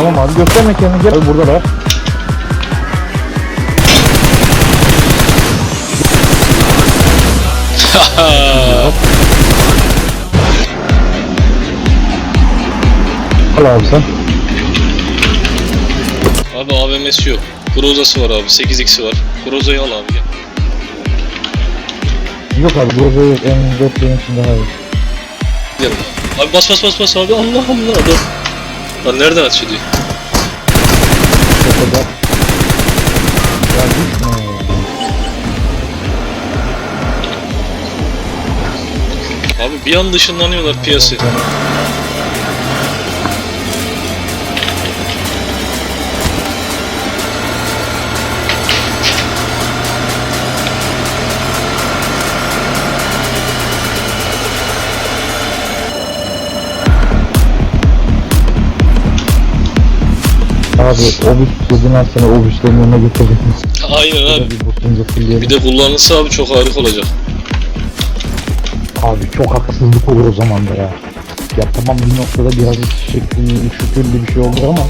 Tamam abi gösterme kendini gel. Abi burada da. Al abi sen. Abi AVM'si yok. Groza'sı var abi. 8x'i var. Groza'yı al abi gel. Yok abi burada yok. M4 benim için daha iyi. Gidelim. Abi bas bas bas bas abi. Allah Allah. Dur. Lan nereden? Çok kadar. Ya gitme. Abi bir anda ışınlanıyorlar piyasaya. Abi obüs dediğinden seni obüslerin önüne getirdim. Aynen abi. Bir botunca fulleyelim. Bir de kullanılsa abi çok harika olacak. Abi çok haksızlık olur o zaman da ya. Ya tamam bir noktada biraz şekilli, şükürlü bir şey olur ama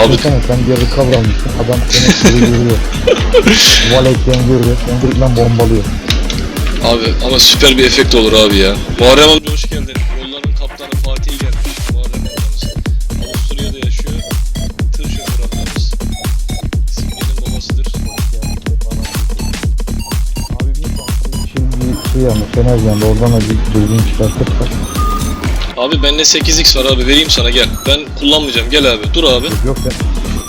Abi Düşünsene sen bir yarı kavramışsın adam seni seni görüyor. Seni direkt lan bombalıyor. Abi ama süper bir efekt olur abi ya. Muharrem amca hoş Şimdi bir şey yani oradan da bir düzgün çıkartırsak. Abi bende 8x var abi vereyim sana gel. Ben kullanmayacağım gel abi. Dur abi. Yok ya.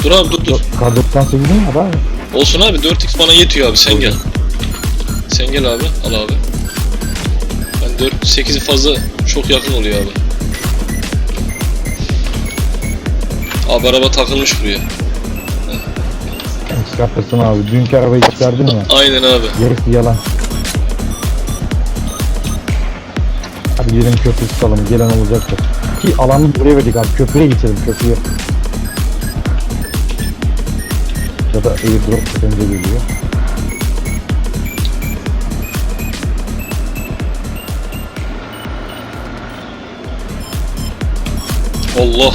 Dur abi dur dur. K98 mi var abi? Olsun abi 4x bana yetiyor abi sen gel. Sen gel abi al abi. Ben 4 8'i fazla çok yakın oluyor abi. Abi araba takılmış buraya. Çıkartırsın abi. Dünkü arabayı çıkardın ya. Aynen abi. Gerisi yalan. Hadi gidelim köprü tutalım. Gelen olacaktır. Ki alanı buraya verdik abi. Köprüye geçelim köprüye. Ya da airdrop çok önce geliyor. Allah.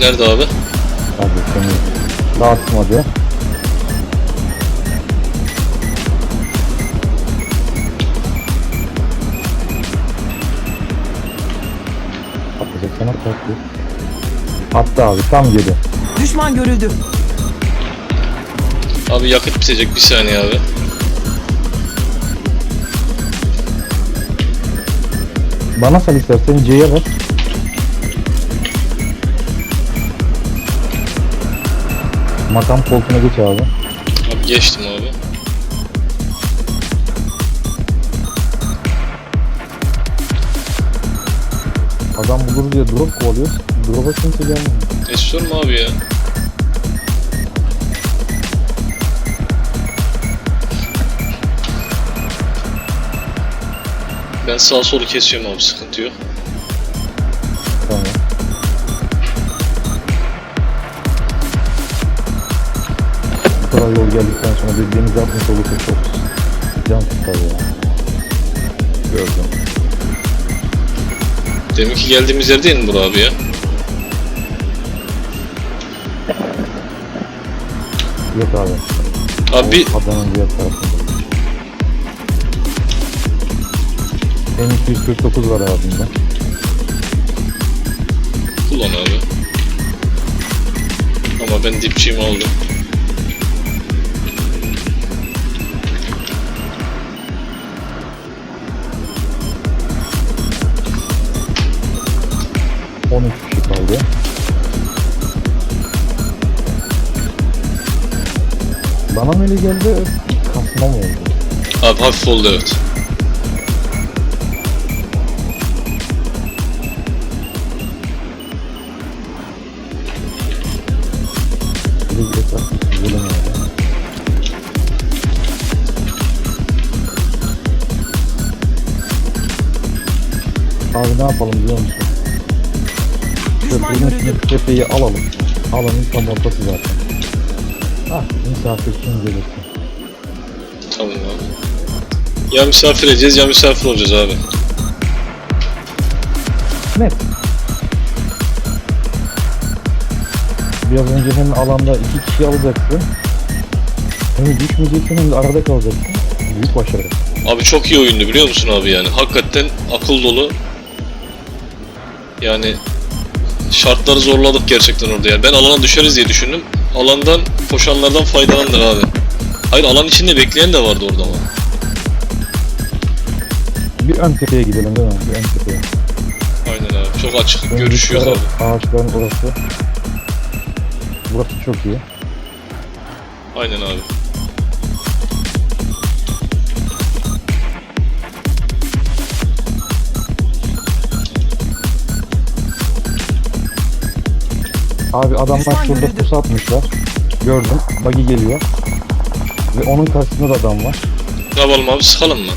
Nerede abi? Abi seni. Atacak tatlı. Attı abi tam geri. Düşman görüldü. Abi yakıt bitecek bir saniye abi. Bana sal istersen C'ye bas. Makam koltuğuna geç abi. Abi geçtim abi. Adam bulur diye drop kovalıyor. Drop'a kimse gelmiyor. Sorma abi ya. Ben sağ solu kesiyorum abi sıkıntı yok. Tamam. Bu kadar yol geldikten sonra bir deniz atmış olursa çok can tutar ya. Gördüm. Demin ki geldiğimiz yer değil mi bura abi ya? Yok abi. Abi Adanın diğer tarafında. M249 var abimde. kullan abi. Ama ben dipçiğimi aldım. Üç kişi kaldı. Bana mı öyle geldi? Kasma mı oldu? Abi hafif oldu evet. Abi ne yapalım biliyor musun? Görüldü. üstündeki tepeyi alalım. Alanın tam ortası zaten. Ah misafir kim gelirse. Tamam abi. Ya misafir edeceğiz ya misafir olacağız abi. net. Biraz önce hem alanda iki kişi alacaksın. Hem düşmeyeceksin hem de arada kalacaksın. Büyük başarı. Abi çok iyi oyundu biliyor musun abi yani? Hakikaten akıl dolu. Yani şartları zorladık gerçekten orada yani. Ben alana düşeriz diye düşündüm. Alandan koşanlardan faydalandık abi. Hayır alan içinde bekleyen de vardı orada ama. Bir ön tepeye gidelim değil mi? Bir ön tepeye. Aynen abi. Çok açık. Ön Görüş yok taraf, abi. Ağaçların orası. Burası çok iyi. Aynen abi. Abi adamlar şurada pusu atmışlar. Gördüm. Buggy geliyor. Ve onun karşısında da adam var. Ne yapalım abi sıkalım mı?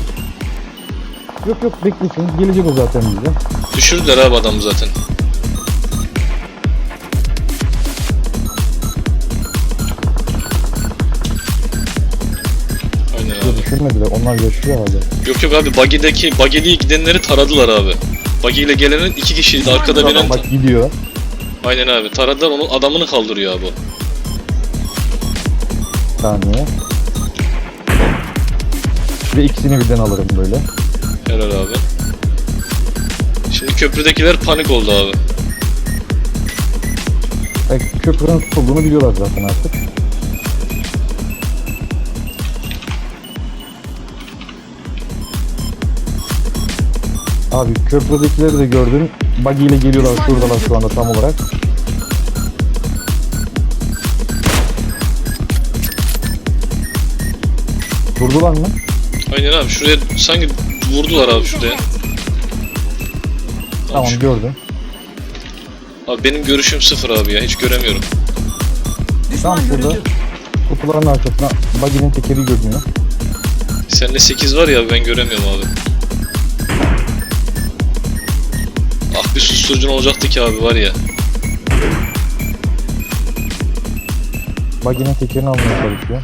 Yok yok beklesin. Gelecek o zaten bize. Düşürdüler abi adamı zaten. Aynen abi. düşürmediler. Onlar yaşıyor hala. Yok yok abi buggy'deki buggy'liye gidenleri taradılar abi. Buggy ile gelenin iki kişiydi. Arkada Adam binen... bak gidiyor. Aynen abi. Taradılar onun adamını kaldırıyor abi. o. Bir saniye. Ve ikisini birden alırım böyle. Helal abi. Şimdi köprüdekiler panik oldu abi. E, köprünün tutulduğunu biliyorlar zaten artık. Abi köprüdekileri de gördüm. Buggy ile geliyorlar şuradalar şu anda tam olarak. Durdular mı? Aynen abi şuraya sanki vurdular abi şuraya. Abi, Tamam şu- gördüm. abi benim görüşüm sıfır abi ya hiç göremiyorum. Tam görüldü. Kutuların arkasına buggy'nin tekeri görünüyor. Sende 8 var ya ben göremiyorum abi. Bir susturucun olacaktı ki abi var ya. Buggy'nin tekerini almaya çalışıyor.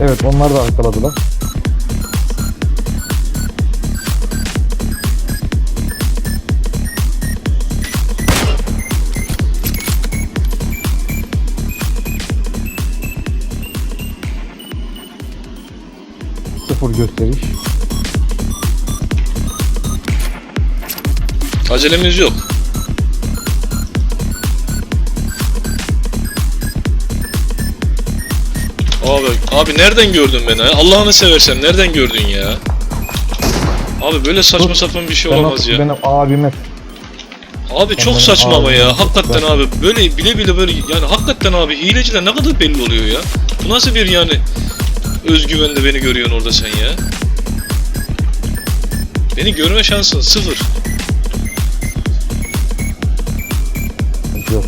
Evet onlar da arkaladılar. Gösteriş. Acelemiz yok. Abi, abi nereden gördün beni? Allah'ını seversen nereden gördün ya? Abi böyle saçma Dur. sapan bir şey Ben olamaz ya. Benim abime Abi çok saçma ama ya. Hakikaten abi böyle bile bile böyle yani hakikaten abi hileciler ne kadar belli oluyor ya. Bu nasıl bir yani özgüvenle beni görüyorsun orada sen ya. Beni görme şansın sıfır. yok.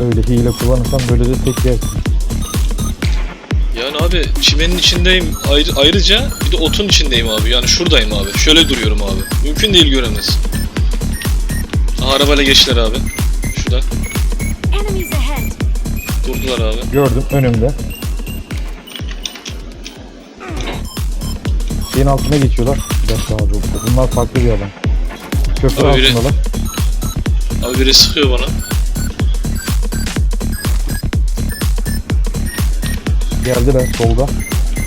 Öyle hile kullanırsan böyle de tek yersin. Yani abi çimenin içindeyim ayrı, ayrıca bir de otun içindeyim abi. Yani şuradayım abi. Şöyle duruyorum abi. Mümkün değil göremez. Aha, arabayla geçtiler abi. Şurada. Durdular abi. Gördüm önümde. Şeyin altına geçiyorlar. Bir dakika abi. Bunlar farklı bir adam. Köprü Abi biri- altındalar. Abi biri sıkıyor bana. Geldiler solda.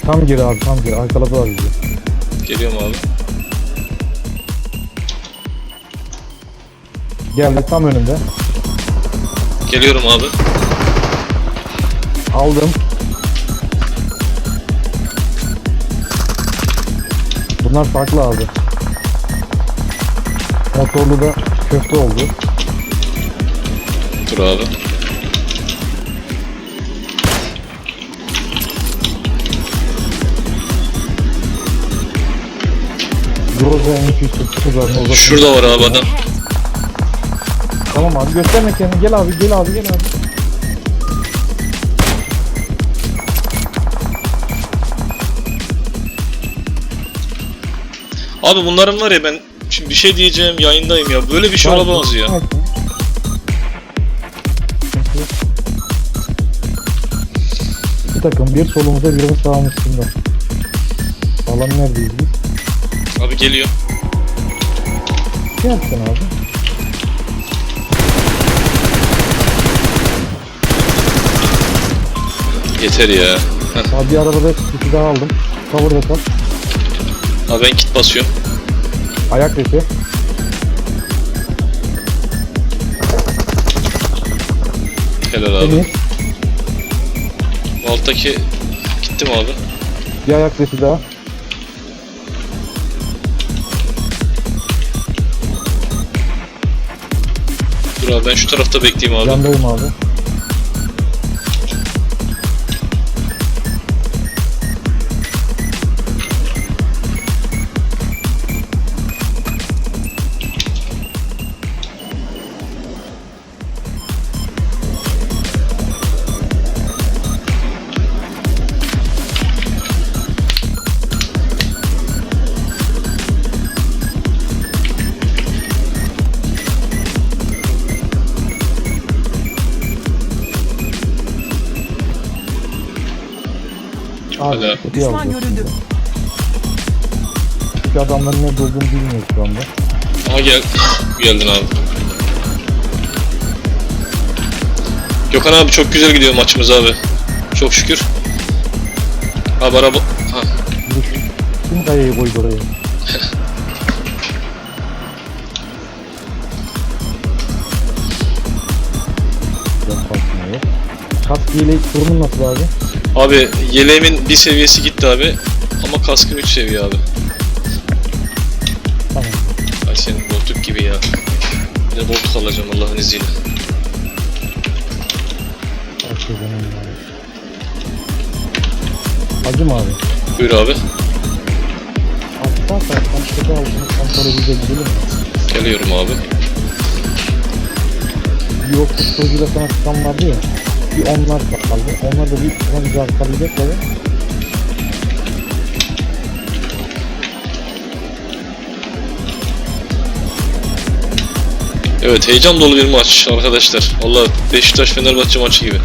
Tam geri abi tam geri. Arkaladılar bizi. Geliyorum abi. Geldi tam önümde. Geliyorum abi. Aldım. Bunlar farklı abi. Motorlu da köfte oldu. Dur abi. Groza M249 var. Şurada var abi adam. Tamam abi gösterme kendini. Gel abi gel abi gel abi. Abi bunların var ya ben şimdi bir şey diyeceğim yayındayım ya. Böyle bir şey Var, olamaz ya. sakin. Sıkıntı yok. takım. Bir solumuzda biri sağımızda. Alan neredeyiz biz? Abi geliyor. Ne yaptın abi? Yeter ya. Abi bir arabada iki daha aldım. Cover'da kal. Abi ben kit basıyorum. Ayak sesi. Helal abi. Temiz. Bu Alttaki gitti mi abi? Bir ayak sesi daha. Dur abi ben şu tarafta bekleyeyim abi. Yandayım abi. Hala. Düşman görüldü. Çünkü adamların nerede olduğunu bilmiyoruz şu anda. Aha gel. Geldin abi. Gökhan abi çok güzel gidiyor maçımız abi. Çok şükür. Abi araba... Ha. Kim kayayı koydu oraya? Kask hile durumun nasıl abi? Abi yeleğimin bir seviyesi gitti abi. Ama kaskım 3 seviye abi. Tamam. Ay senin koltuk gibi ya. Bir de koltuk alacağım Allah'ın izniyle. Önemli abi. Buyur abi. Alttan taraftan tepe altını kontrol edebilir mi? Geliyorum abi. Bir yok futbolcuyla sana çıkan vardı ya. Bir onlar kaldı. Onlar da bir son güzel kalacak ya. Evet heyecan dolu bir maç arkadaşlar. Valla Beşiktaş Fenerbahçe maçı gibi.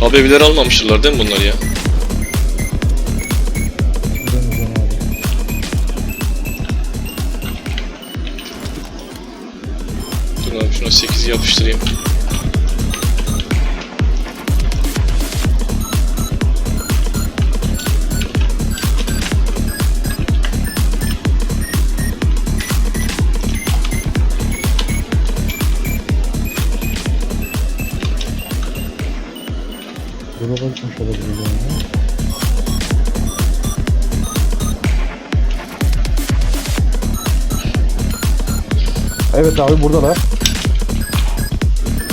KBB'ler almamışlar değil mi bunlar ya? 8 yapıştırayım. Drop'a. Evet abi buradalar.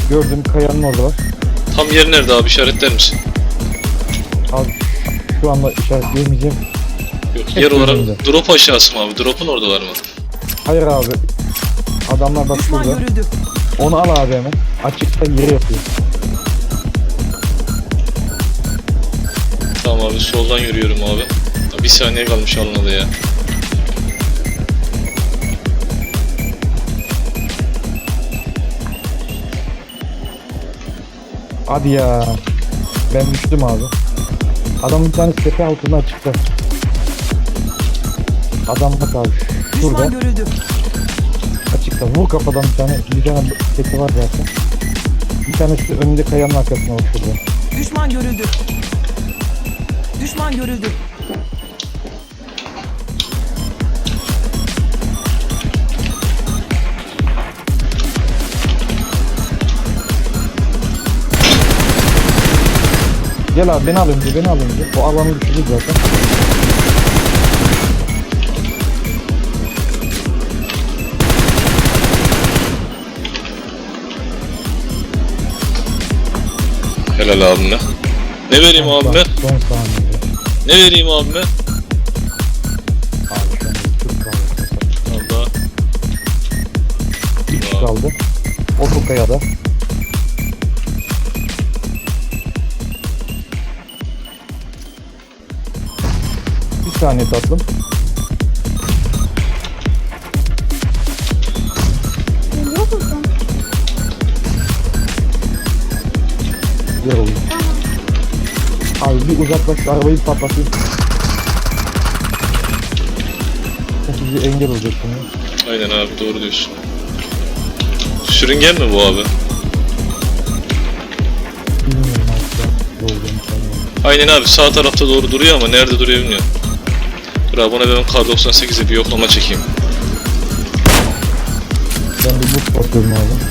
Gördüm kayanın oradalar. Tam yer nerede abi işaretler misin? Abi şu anda işaretleyemeyeceğim. Yok Hep yer olarak önünde. drop aşağısı mı abi? Drop'un oradalar mı? Hayır abi. Adamlar bak şurada. Onu al abi hemen. Açıkta yeri yapıyor. Tamam abi soldan yürüyorum abi. Bir saniye kalmış almadı ya. Hadi ya. Ben düştüm abi. Adam bir tane tepe altında açıkta. Adam bak abi. Şurada açıkta. Vur kafadan bir tane. Bir tane tepe var zaten. Bir tanesi önünde kayanın arkasında bak şurada. Düşman görüldü. Düşman görüldü. Gel abi beni al önce beni al önce. O alanı düşürdü zaten. Helal abime. Ne vereyim abime? Son saniyede. Ne vereyim abime? Abi an Türk kaldı. Allah. Kaldı. O bu kayada. Bir saniye tatlım. Güzel oldu. Abi bir uzaklaş şu arabayı bir patlatayım. Sizi engel olacak şimdi. Aynen abi doğru diyorsun. Sürüngen mi bu abi? Bilmiyorum mı Aynen abi sağ tarafta doğru duruyor ama nerede duruyor bilmiyorum. Dur buna ben kar 98'e bir yoklama çekeyim. Ben bir buz bakıyorum abi.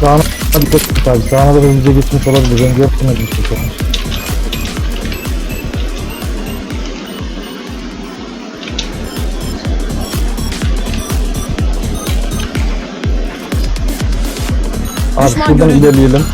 Sağına dikkat et abi. Sağına da hızlıca geçmiş olabilir. Ben görmedim hiçbir şey. Abi Düşman şuradan görüldü. ilerleyelim.